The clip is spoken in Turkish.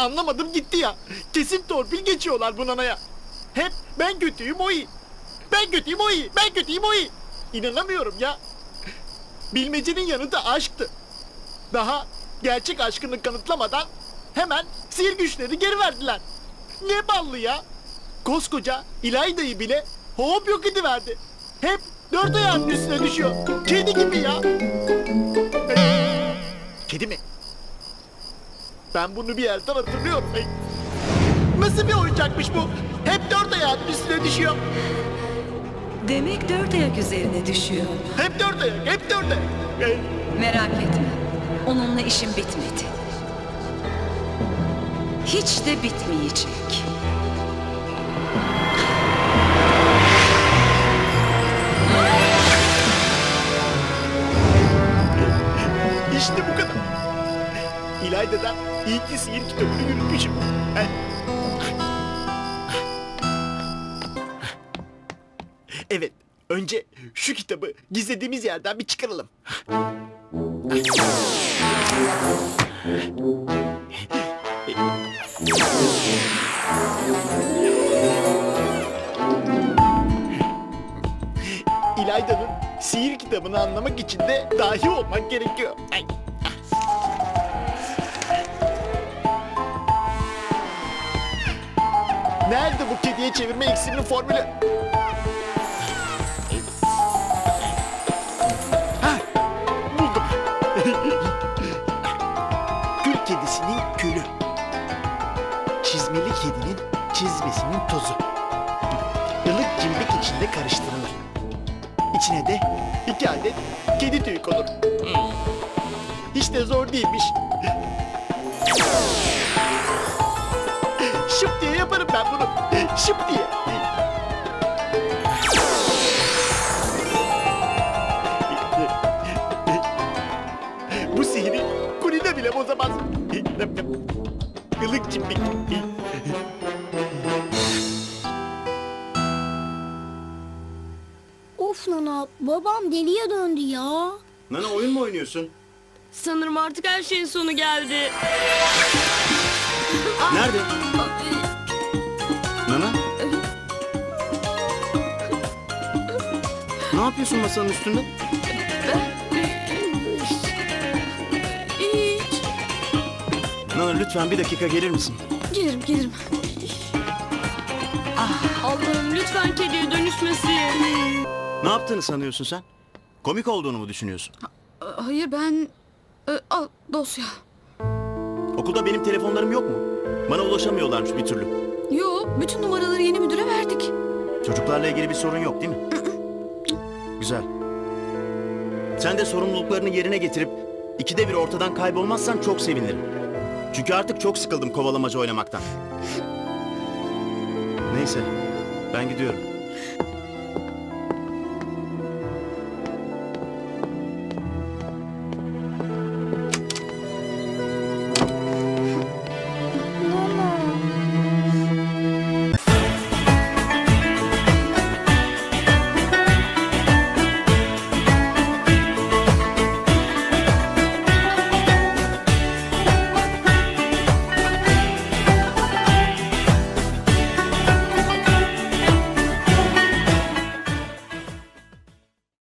Anlamadım gitti ya. Kesin torpil geçiyorlar bu nanaya. Hep ben kötüyüm o iyi. Ben kötüyüm o iyi. Ben kötüyüm o iyi. İnanamıyorum ya. Bilmecenin yanıtı aşktı. Daha gerçek aşkını kanıtlamadan hemen sihir güçleri geri verdiler. Ne ballı ya. Koskoca İlayda'yı bile hop yok ediverdi. Hep dört ayağının üstüne düşüyor. Kedi gibi ya. Kedi mi? Ben bunu bir yerden hatırlıyorum. Ay, Nasıl bir oyuncakmış bu? Hep dört ayağının üstüne düşüyor. Demek dört ayak üzerine düşüyor. Hep dört ayak, hep dört ayak. Ay, Merak etme. Onunla işim bitmedi. Hiç de bitmeyecek. İşte bu kadar. İlayda'dan iyi ki sihir kitabını yürütmüşüm. Ay. Evet, önce şu kitabı gizlediğimiz yerden bir çıkaralım. İlayda'nın sihir kitabını anlamak için de dahi olmak gerekiyor. Ay. Nerede bu kediye çevirme iksirinin formülü? Hah, buldum. Gül kedisinin külü. Çizmeli kedinin çizmesinin tozu. Ilık cimbik içinde karıştırılır. İçine de iki adet kedi tüyü konur. Hiç de zor değilmiş. Şıp diye yaparım ben bunu. Şıp diye. Bu sihri Kulina bile bozamaz. Ilık cimbik. Of Nana, babam deliye döndü ya. Nana oyun mu oynuyorsun? Sanırım artık her şeyin sonu geldi. Nerede? Yapıyorsun masanın üstünde? Hiç. Nana lütfen bir dakika gelir misin? Gelirim gelirim. Allah'ım lütfen kediye dönüşmesin. Ne yaptığını sanıyorsun sen? Komik olduğunu mu düşünüyorsun? Hayır ben... e, al dosya. Okulda benim telefonlarım yok mu? Bana ulaşamıyorlarmış bir türlü. Yo bütün numaraları yeni müdüre verdik. Çocuklarla ilgili bir sorun yok değil mi? Güzel. Sen de sorumluluklarını yerine getirip ikide bir ortadan kaybolmazsan çok sevinirim. Çünkü artık çok sıkıldım kovalamaca oynamaktan. Neyse, ben gidiyorum.